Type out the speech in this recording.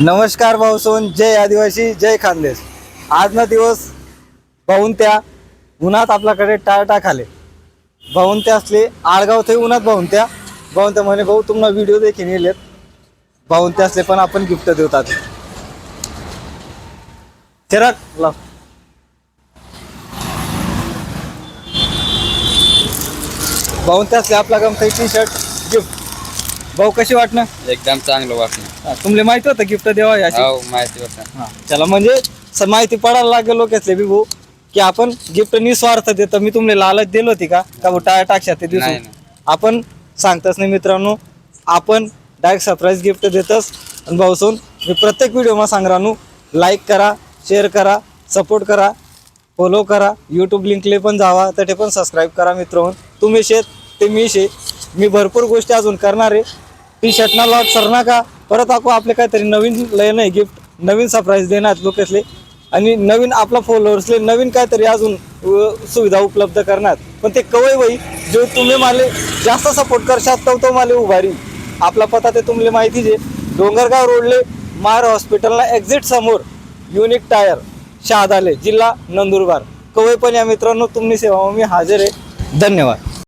नमस्कार भाऊसोन जय आदिवासी जय खानदेश. आज दिवस भाऊन त्या उन्हात आपल्याकडे टाळटा खाले. भाऊन त्या असले आळगाव ते उन्हात भाऊन त्या भाऊन त्या म्हणे भाऊ तुम्हाला व्हिडिओ देखील नेलेत. भाऊन असले पण आपण गिफ्ट देतात चिराग लाव. भाऊन असले आपला गमता टी शर्ट गिफ्ट भाऊ कशी वाटणं? एकदम चांगलं वाटलं हा, तुमले माहिती होतं गिफ्ट देवा हो माहिती होतं. हा, त्याला म्हणजे स- माहिती पडायला लागेल लोकांतले बी भाऊ की आपण गिफ्ट निस्वार्थ देतो. मी तुम्हाला लालच दिली होती का? का भाऊ टाळ्या टाकशात ते नाही, नाही. आपण सांगतच नाही मित्रांनो आपण डायरेक्ट सरप्राईज गिफ्ट देतच. आणि भाऊसून मी प्रत्येक व्हिडिओમાં सांग राहू लाईक करा शेअर करा सपोर्ट करा फॉलो करा. यूट्यूब लिंकले पण जावा तर ते पण सबस्क्राईब करा मित्रांनो. तुम्ही शेत ते मी शे मी भरपूर गोष्टी अजून करणार आहे. टी शर्टना लॉट सर नका. परत आको आपले काहीतरी नवीन लय नाही गिफ्ट नवीन सरप्राईज देणार लोकेसले आणि नवीन आपला फॉलोअर्सले नवीन काहीतरी अजून सुविधा उपलब्ध करणार पण ते कवय वही जो तुम्ही मला जास्त सपोर्ट करशात तो तो मला उभारी आपला पता ते तुम्हाला माहितीच आहे. डोंगरगाव रोडले मार हॉस्पिटलला एक्झिट समोर युनिक टायर शहादाले जिल्हा नंदुरबार. कवय पण या मित्रांनो तुम्ही सेवा मी हजर आहे. धन्यवाद.